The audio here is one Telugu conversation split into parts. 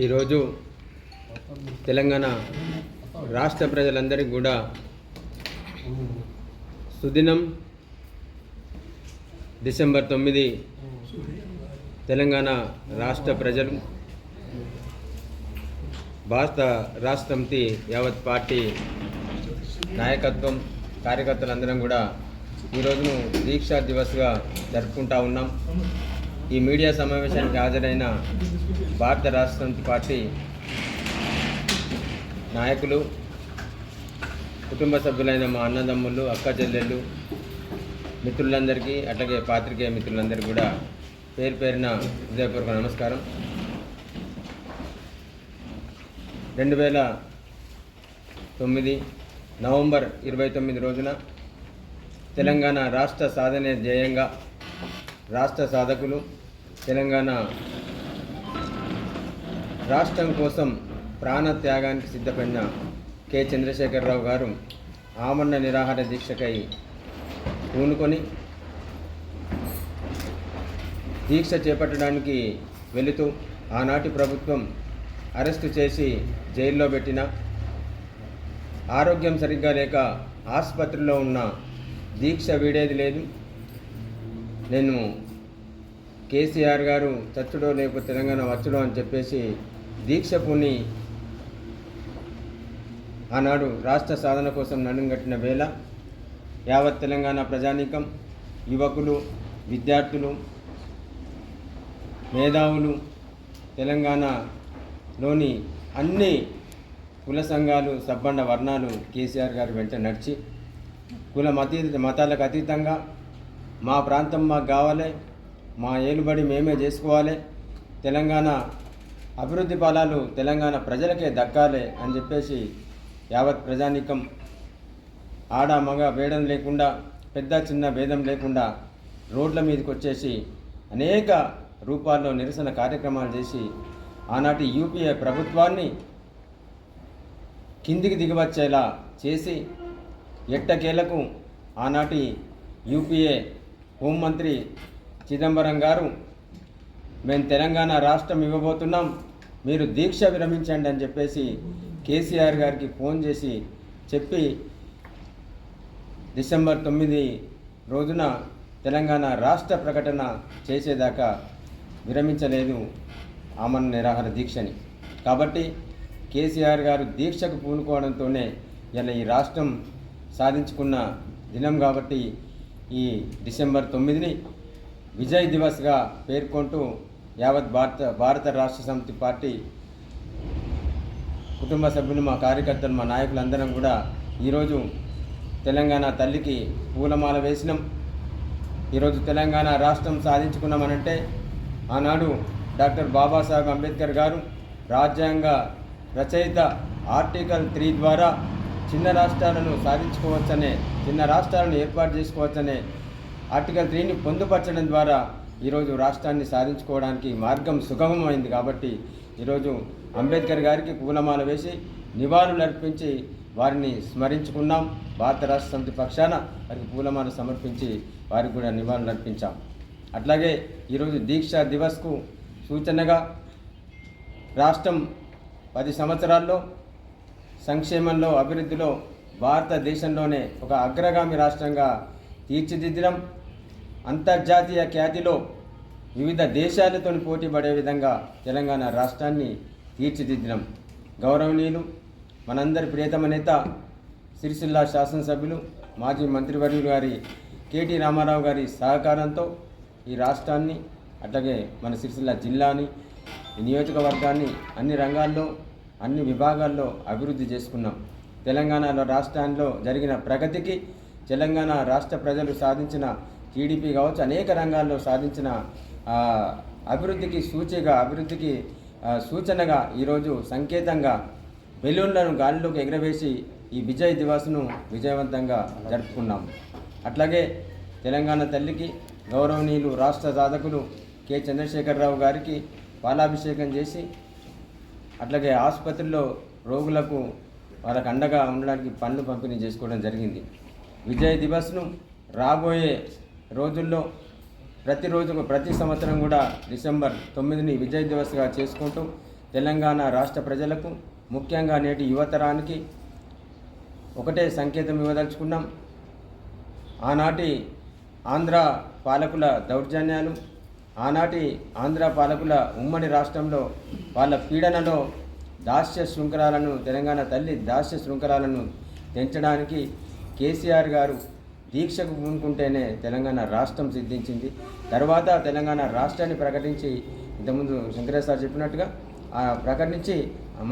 ఈరోజు తెలంగాణ రాష్ట్ర ప్రజలందరికీ కూడా సుదినం డిసెంబర్ తొమ్మిది తెలంగాణ రాష్ట్ర ప్రజలు భారత రాష్ట్రంతి యావత్ పార్టీ నాయకత్వం కార్యకర్తలందరం కూడా ఈరోజును దీక్షా దివస్గా జరుపుకుంటా ఉన్నాం. ఈ మీడియా సమావేశానికి హాజరైన భారత రాష్ట్ర సమితి పార్టీ నాయకులు కుటుంబ సభ్యులైన మా అన్నదమ్ములు అక్క చెల్లెళ్ళు మిత్రులందరికీ అట్లాగే పాత్రికేయ మిత్రులందరికీ కూడా పేరు పేరిన హృదయపూర్వక నమస్కారం. రెండు వేల తొమ్మిది నవంబర్ ఇరవై తొమ్మిది రోజున తెలంగాణ రాష్ట్ర సాధనే ధ్యేయంగా రాష్ట్ర సాధకులు తెలంగాణ రాష్ట్రం కోసం ప్రాణ త్యాగానికి సిద్ధపడిన కె. చంద్రశేఖరరావు గారు ఆమరణ నిరాహార దీక్షకై పూనుకొని దీక్ష చేపట్టడానికి వెళుతూ ఆనాటి ప్రభుత్వం అరెస్టు చేసి జైల్లో పెట్టిన ఆరోగ్యం సరిగ్గా లేక ఆసుపత్రిలో ఉన్న దీక్ష వీడేది లేదు. నేను కేసీఆర్ గారు చచ్చుడో లేకపోతే తెలంగాణ వచ్చుడో అని చెప్పేసి దీక్షపుని ఆనాడు రాష్ట్ర సాధన కోసం నడుంగట్టిన వేళ యావత్ తెలంగాణ ప్రజానీకం యువకులు విద్యార్థులు మేధావులు తెలంగాణలోని అన్ని కుల సంఘాలు సబ్బండ వర్ణాలు కేసీఆర్ గారి వెంట నడిచి కుల మతీ మతాలకు అతీతంగా మా ప్రాంతం మాకు కావాలి మా ఏలుబడి మేమే చేసుకోవాలి తెలంగాణ అభివృద్ధి ఫలాలు తెలంగాణ ప్రజలకే దక్కాలి అని చెప్పేసి యావత్ ప్రజానీకం ఆడ మగ వేయడం లేకుండా పెద్ద చిన్న భేదం లేకుండా రోడ్ల మీదకి వచ్చేసి అనేక రూపాల్లో నిరసన కార్యక్రమాలు చేసి ఆనాటి యూపీఏ ప్రభుత్వాన్ని కిందికి దిగవచ్చేలా చేసి ఎట్టకేలకు ఆనాటి యూపీఏ హోంమంత్రి చిదంబరం గారు మేము తెలంగాణ రాష్ట్రం ఇవ్వబోతున్నాం. మీరు దీక్ష విరమించండి అని చెప్పేసి కేసీఆర్ గారికి ఫోన్ చేసి చెప్పి డిసెంబర్ తొమ్మిది రోజున తెలంగాణ రాష్ట్ర ప్రకటన చేసేదాకా విరమించలేదు ఆమరణ నిరాహార దీక్షని. కాబట్టి కేసీఆర్ గారు దీక్షకు పూనుకోవడంతోనే ఇలా ఈ రాష్ట్రం సాధించుకున్న దినం కాబట్టి ఈ డిసెంబర్ తొమ్మిదిని విజయ్ దివస్గా పేర్కొంటూ యావత్ భారత భారత రాష్ట్ర సమితి పార్టీ కుటుంబ సభ్యులు మా కార్యకర్తలు మా నాయకులందరం కూడా ఈరోజు తెలంగాణ తల్లికి పూలమాల వేసినాం. ఈరోజు తెలంగాణ రాష్ట్రం సాధించుకున్నామనంటే ఆనాడు డాక్టర్ బాబాసాహెబ్ అంబేద్కర్ గారు రాజ్యాంగ రచయిత ఆర్టికల్ త్రీ ద్వారా చిన్న రాష్ట్రాలను సాధించుకోవచ్చనే చిన్న రాష్ట్రాలను ఏర్పాటు చేసుకోవచ్చనే ఆర్టికల్ త్రీని పొందుపరచడం ద్వారా ఈరోజు రాష్ట్రాన్ని సాధించుకోవడానికి మార్గం సుగమమైంది కాబట్టి ఈరోజు అంబేద్కర్ గారికి పూలమాల వేసి నివాళులు అర్పించి వారిని స్మరించుకున్నాం. భారత రాష్ట్ర సమితి పక్షాన వారికి పూలమాల సమర్పించి వారికి కూడా నివాళులు అర్పించాం. అట్లాగే ఈరోజు దీక్షా దివస్కు సూచనగా రాష్ట్రం పది సంవత్సరాల్లో సంక్షేమంలో అభివృద్ధిలో భారతదేశంలోనే ఒక అగ్రగామి రాష్ట్రంగా తీర్చిదిద్దడం అంతర్జాతీయ ఖ్యాతిలో వివిధ దేశాలతో పోటీ పడే విధంగా తెలంగాణ రాష్ట్రాన్ని తీర్చిదిద్దినం. గౌరవనీయులు మనందరి ప్రియతమ నేత సిరిసిల్ల శాసనసభ్యులు మాజీ మంత్రివర్యులు గారి కేటీ రామారావు గారి సహకారంతో ఈ రాష్ట్రాన్ని అట్లాగే మన సిరిసిల్ల జిల్లాని నియోజకవర్గాన్ని అన్ని రంగాల్లో అన్ని విభాగాల్లో అభివృద్ధి చేసుకున్నాం. తెలంగాణలో రాష్ట్రాల్లో జరిగిన ప్రగతికి తెలంగాణ రాష్ట్ర ప్రజలు సాధించిన టీడీపీ కావచ్చు అనేక రంగాల్లో సాధించిన అభివృద్ధికి సూచిగా అభివృద్ధికి సూచనగా ఈరోజు సంకేతంగా బెలూన్లను గాలిలోకి ఎగరవేసి ఈ విజయ్ దివాస్ను విజయవంతంగా జరుపుకున్నాం. అట్లాగే తెలంగాణ తల్లికి గౌరవనీయులు రాష్ట్ర సాధకులు కె. చంద్రశేఖరరావు గారికి పాలాభిషేకం చేసి అట్లాగే ఆసుపత్రిలో రోగులకు వాళ్ళకు అండగా ఉండడానికి పనులు పంపిణీ చేసుకోవడం జరిగింది. విజయ్ దివస్ను రాబోయే రోజుల్లో ప్రతిరోజు ప్రతి సంవత్సరం కూడా డిసెంబర్ తొమ్మిదిని విజయ్ దివస్గా చేసుకుంటూ తెలంగాణ రాష్ట్ర ప్రజలకు ముఖ్యంగా నేటి యువతరానికి ఒకటే సంకేతం ఇవ్వదలుచుకున్నాం. ఆనాటి ఆంధ్ర పాలకుల దౌర్జన్యాలు ఆనాటి ఆంధ్ర పాలకుల ఉమ్మడి రాష్ట్రంలో వాళ్ళ పీడనలో దాస్య శృంఖలాలను తెలంగాణ తల్లి దాస్య శృంఖలాలను తెంచడానికి కేసీఆర్ గారు దీక్షకు పూనుకుంటేనే తెలంగాణ రాష్ట్రం సిద్ధించింది. తర్వాత తెలంగాణ రాష్ట్రాన్ని ప్రకటించి ఇంతకుముందు శంకరేశ్వర సార్ చెప్పినట్టుగా ప్రకటించి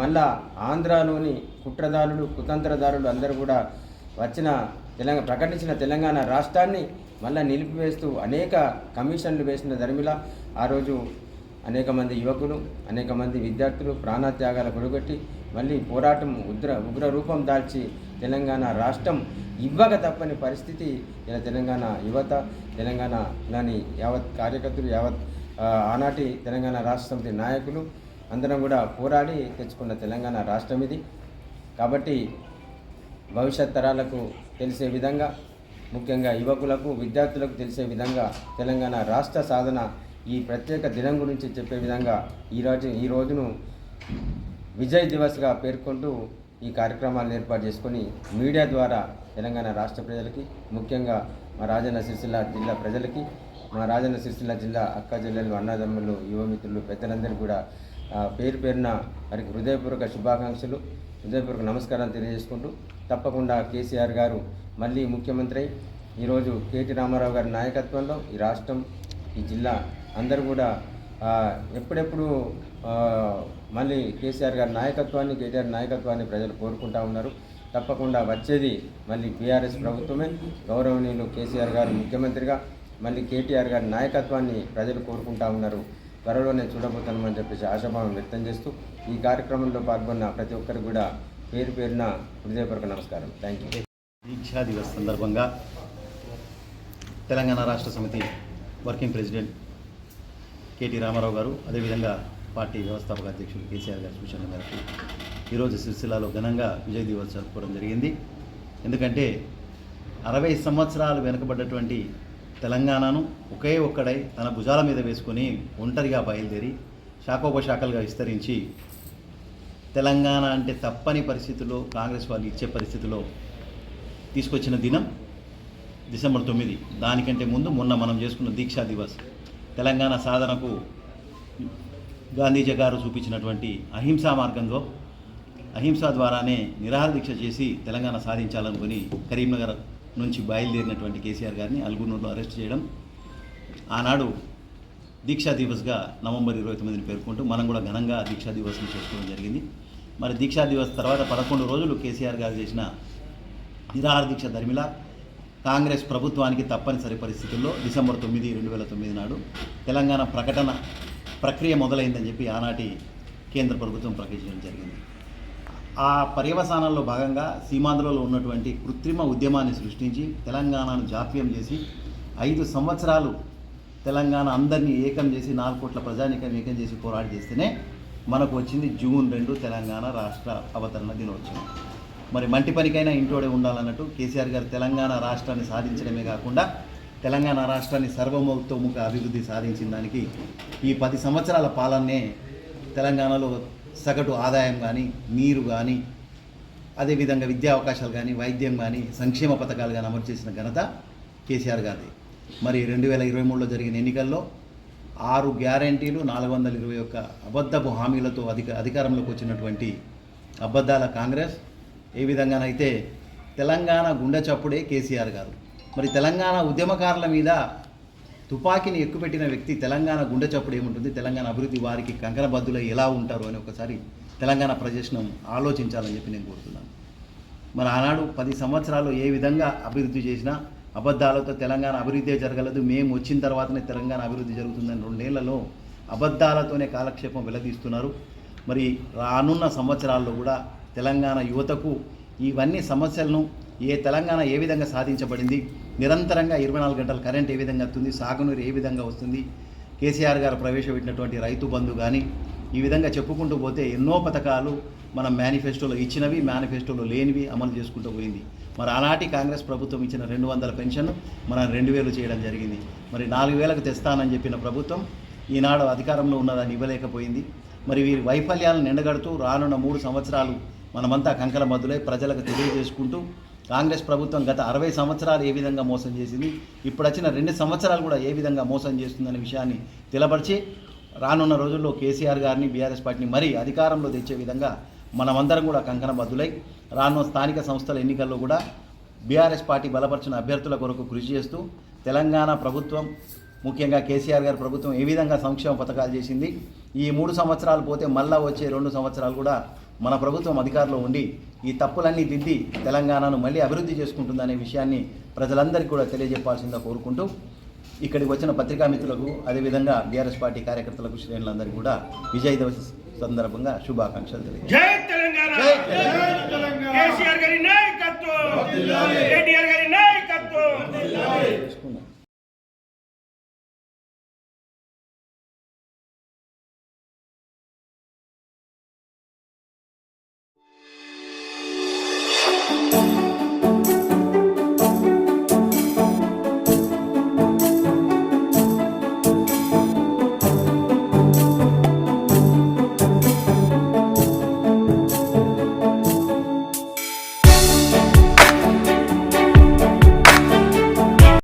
మళ్ళా ఆంధ్రాలోని కుట్రదారులు కుతంత్రదారులు అందరూ కూడా వచ్చిన తెలంగాణ ప్రకటించిన తెలంగాణ రాష్ట్రాన్ని మళ్ళా నిలిపివేస్తూ అనేక కమిషన్లు వేసిన ధర్మిల. ఆ రోజు అనేక మంది యువకులు అనేక మంది విద్యార్థులు ప్రాణత్యాగాల కొడుగొట్టి మళ్ళీ పోరాటం ఉగ్ర ఉగ్ర రూపం దాల్చి తెలంగాణ రాష్ట్రం ఇవ్వక తప్పని పరిస్థితి ఇలా తెలంగాణ యువత తెలంగాణలోని యావత్ కార్యకర్తలు యావత్ ఆనాటి తెలంగాణ రాష్ట్ర సమితి నాయకులు అందరం కూడా పోరాడి తెచ్చుకున్న తెలంగాణ రాష్ట్రం ఇది. కాబట్టి భవిష్యత్ తరాలకు తెలిసే విధంగా ముఖ్యంగా యువకులకు విద్యార్థులకు తెలిసే విధంగా తెలంగాణ రాష్ట్ర సాధన ఈ ప్రత్యేక దినం గురించి చెప్పే విధంగా ఈరోజు ఈ రోజును విజయ్ దివస్గా పేర్కొంటూ ఈ కార్యక్రమాలను ఏర్పాటు చేసుకొని మీడియా ద్వారా తెలంగాణ రాష్ట్ర ప్రజలకి ముఖ్యంగా మా రాజన్న సిరిసిల్ల జిల్లా ప్రజలకి మా రాజన్న సిరిసిల్ల జిల్లా అక్క జిల్లలు అన్నదమ్ములు యువమిత్రులు పెద్దలందరూ కూడా పేరు పేరున వారికి హృదయపూర్వక శుభాకాంక్షలు హృదయపూర్వక నమస్కారాలు తెలియజేసుకుంటూ తప్పకుండా కేసీఆర్ గారు మళ్ళీ ముఖ్యమంత్రి అయి ఈరోజు కేటీ రామారావు గారి నాయకత్వంలో ఈ రాష్ట్రం ఈ జిల్లా అందరూ కూడా ఎప్పుడెప్పుడు మళ్ళీ కేసీఆర్ గారి నాయకత్వాన్ని కేటీఆర్ నాయకత్వాన్ని ప్రజలు కోరుకుంటా ఉన్నారు. తప్పకుండా వచ్చేది మళ్ళీ బీఆర్ఎస్ ప్రభుత్వమే. గౌరవనీయులు కేసీఆర్ గారు ముఖ్యమంత్రిగా మళ్ళీ కేటీఆర్ గారి నాయకత్వాన్ని ప్రజలు కోరుకుంటా ఉన్నారు. త్వరలోనే చూడబోతున్నామని చెప్పేసి ఆశాభావం వ్యక్తం చేస్తూ ఈ కార్యక్రమంలో పాల్గొన్న ప్రతి ఒక్కరు కూడా పేరు పేరున హృదయపూర్వక నమస్కారం. థ్యాంక్ యూ దీక్షా దివస్ సందర్భంగా తెలంగాణ రాష్ట్ర సమితి వర్కింగ్ ప్రెసిడెంట్ కేటీ రామారావు గారు అదేవిధంగా పార్టీ వ్యవస్థాపక అధ్యక్షులు కేసీఆర్ గారి సూచనల మేరకు ఈరోజు సిరిసిల్లాలో ఘనంగా విజయ్ దివస్ జరుపుకోవడం జరిగింది. ఎందుకంటే అరవై సంవత్సరాలు వెనుకబడ్డటువంటి తెలంగాణను ఒకే ఒక్కడై తన భుజాల మీద వేసుకొని ఒంటరిగా బయలుదేరి శాఖోపశాఖలుగా విస్తరించి తెలంగాణ అంటే తప్పని పరిస్థితుల్లో కాంగ్రెస్ వాళ్ళు ఇచ్చే పరిస్థితిలో తీసుకొచ్చిన దినం డిసెంబర్ తొమ్మిది. దానికంటే ముందు మొన్న మనం చేసుకున్న దీక్షా దివస్. తెలంగాణ సాధనకు గాంధీజీ గారు చూపించినటువంటి అహింసా మార్గంలో అహింస ద్వారానే నిరాహార దీక్ష చేసి తెలంగాణ సాధించాలనుకుని కరీంనగర్ నుంచి బయలుదేరినటువంటి కేసీఆర్ గారిని అల్గునూరులో అరెస్ట్ చేయడం ఆనాడు దీక్షా దివస్గా నవంబర్ ఇరవై తొమ్మిదిని పేర్కొంటూ మనం కూడా ఘనంగా దీక్షా దివస్ని చేసుకోవడం జరిగింది. మరి దీక్షా దివస్ తర్వాత పదకొండు రోజులు కేసీఆర్ గారు చేసిన నిరాహార దీక్ష ధర్మిలా కాంగ్రెస్ ప్రభుత్వానికి తప్పనిసరి పరిస్థితుల్లో డిసెంబర్ తొమ్మిది రెండు వేల తొమ్మిది నాడు తెలంగాణ ప్రకటన ప్రక్రియ మొదలైందని చెప్పి ఆనాటి కేంద్ర ప్రభుత్వం ప్రకటించడం జరిగింది. ఆ పర్యవసానంలో భాగంగా సీమాంధ్రలో ఉన్నటువంటి కృత్రిమ ఉద్యమాన్ని సృష్టించి తెలంగాణను జాప్యం చేసి ఐదు సంవత్సరాలు తెలంగాణ అందరినీ ఏకం చేసి నాలుగు కోట్ల ప్రజానీకం ఏకం చేసి పోరాడి చేస్తేనే మనకు వచ్చింది జూన్ రెండు తెలంగాణ రాష్ట్ర అవతరణ దినోత్సవం. మరి మంటి పనికైనా ఇంటోడే ఉండాలన్నట్టు కేసీఆర్ గారు తెలంగాణ రాష్ట్రాన్ని సాధించడమే కాకుండా తెలంగాణ రాష్ట్రాన్ని సర్వమోక్తోముఖ అభివృద్ధి సాధించిన దానికి ఈ పది సంవత్సరాల పాలనే తెలంగాణలో సగటు ఆదాయం కానీ నీరు కానీ అదేవిధంగా విద్యా అవకాశాలు కానీ వైద్యం కానీ సంక్షేమ పథకాలు కానీ అమలు చేసిన ఘనత కేసీఆర్ గారిది. మరి రెండు వేల ఇరవై మూడులో జరిగిన ఎన్నికల్లో ఆరు గ్యారంటీలు నాలుగు వందల ఇరవై ఒక్క అబద్ధపు హామీలతో అధిక అధికారంలోకి వచ్చినటువంటి అబద్ధాల కాంగ్రెస్ ఏ విధంగానైతే తెలంగాణ గుండె చప్పుడే కేసీఆర్ గారు. మరి తెలంగాణ ఉద్యమకారుల మీద తుపాకీని ఎక్కుపెట్టిన వ్యక్తి తెలంగాణ గుండె చప్పుడు ఏముంటుంది? తెలంగాణ అభివృద్ధి వారికి కంకణబద్దులై ఎలా ఉంటారు అని ఒకసారి తెలంగాణ ప్రజాస్నం ఆలోచించాలని చెప్పి నేను కోరుతున్నాను. మరి ఆనాడు పది సంవత్సరాలు ఏ విధంగా అభివృద్ధి చేసినా అబద్ధాలతో తెలంగాణ అభివృద్ధి జరగలేదు. మేము వచ్చిన తర్వాతనే తెలంగాణ అభివృద్ధి జరుగుతుందని రెండేళ్ళలో అబద్ధాలతోనే కాలక్షేపం వెలదీస్తున్నారు. మరి రానున్న సంవత్సరాల్లో కూడా తెలంగాణ యువతకు ఇవన్నీ సమస్యలను ఏ తెలంగాణ ఏ విధంగా సాధించబడింది? నిరంతరంగా ఇరవై నాలుగు గంటల కరెంట్ ఏ విధంగా వస్తుంది? సాగునీరు ఏ విధంగా వస్తుంది? కేసీఆర్ గారు ప్రవేశపెట్టినటువంటి రైతు బంధు కానీ ఈ విధంగా చెప్పుకుంటూ పోతే ఎన్నో పథకాలు మన మేనిఫెస్టోలో ఇచ్చినవి మేనిఫెస్టోలో లేనివి అమలు చేసుకుంటూ పోయింది. మరి ఆనాటి కాంగ్రెస్ ప్రభుత్వం ఇచ్చిన రెండు వందల పెన్షన్ మనం రెండు వేలు చేయడం జరిగింది. మరి నాలుగు వేలకు తెస్తానని చెప్పిన ప్రభుత్వం ఈనాడు అధికారంలో ఉన్నదాన్ని ఇవ్వలేకపోయింది. మరి వీరి వైఫల్యాలను నిండగడుతూ రానున్న మూడు సంవత్సరాలు మనమంతా కంకల మద్దులై ప్రజలకు తెలియజేసుకుంటూ కాంగ్రెస్ ప్రభుత్వం గత అరవై సంవత్సరాలు ఏ విధంగా మోసం చేసింది ఇప్పుడు వచ్చిన రెండు సంవత్సరాలు కూడా ఏ విధంగా మోసం చేస్తుందనే విషయాన్ని తెలపరిచి రానున్న రోజుల్లో కేసీఆర్ గారిని బీఆర్ఎస్ పార్టీని మరీ అధికారంలో తెచ్చే విధంగా మనమందరం కూడా కంకణబద్దులై రానున్న స్థానిక సంస్థల ఎన్నికల్లో కూడా బీఆర్ఎస్ పార్టీ బలపరిచిన అభ్యర్థుల కొరకు కృషి చేస్తూ తెలంగాణ ప్రభుత్వం ముఖ్యంగా కేసీఆర్ గారి ప్రభుత్వం ఏ విధంగా సంక్షేమ పథకాలు చేసింది ఈ మూడు సంవత్సరాలు పోతే మళ్ళా వచ్చే రెండు సంవత్సరాలు కూడా మన ప్రభుత్వం అధికారంలో ఉండి ఈ తప్పులన్నీ దిద్ది తెలంగాణను మళ్ళీ అభివృద్ధి చేసుకుంటుందనే విషయాన్ని ప్రజలందరికీ కూడా తెలియజెప్పాల్సిందిగా కోరుకుంటూ ఇక్కడికి వచ్చిన పత్రికా మిత్రులకు అదేవిధంగా బీఆర్ఎస్ పార్టీ కార్యకర్తలకు శ్రేణులందరికీ కూడా విజయ దివస్ సందర్భంగా శుభాకాంక్షలు తెలియజేస్తాను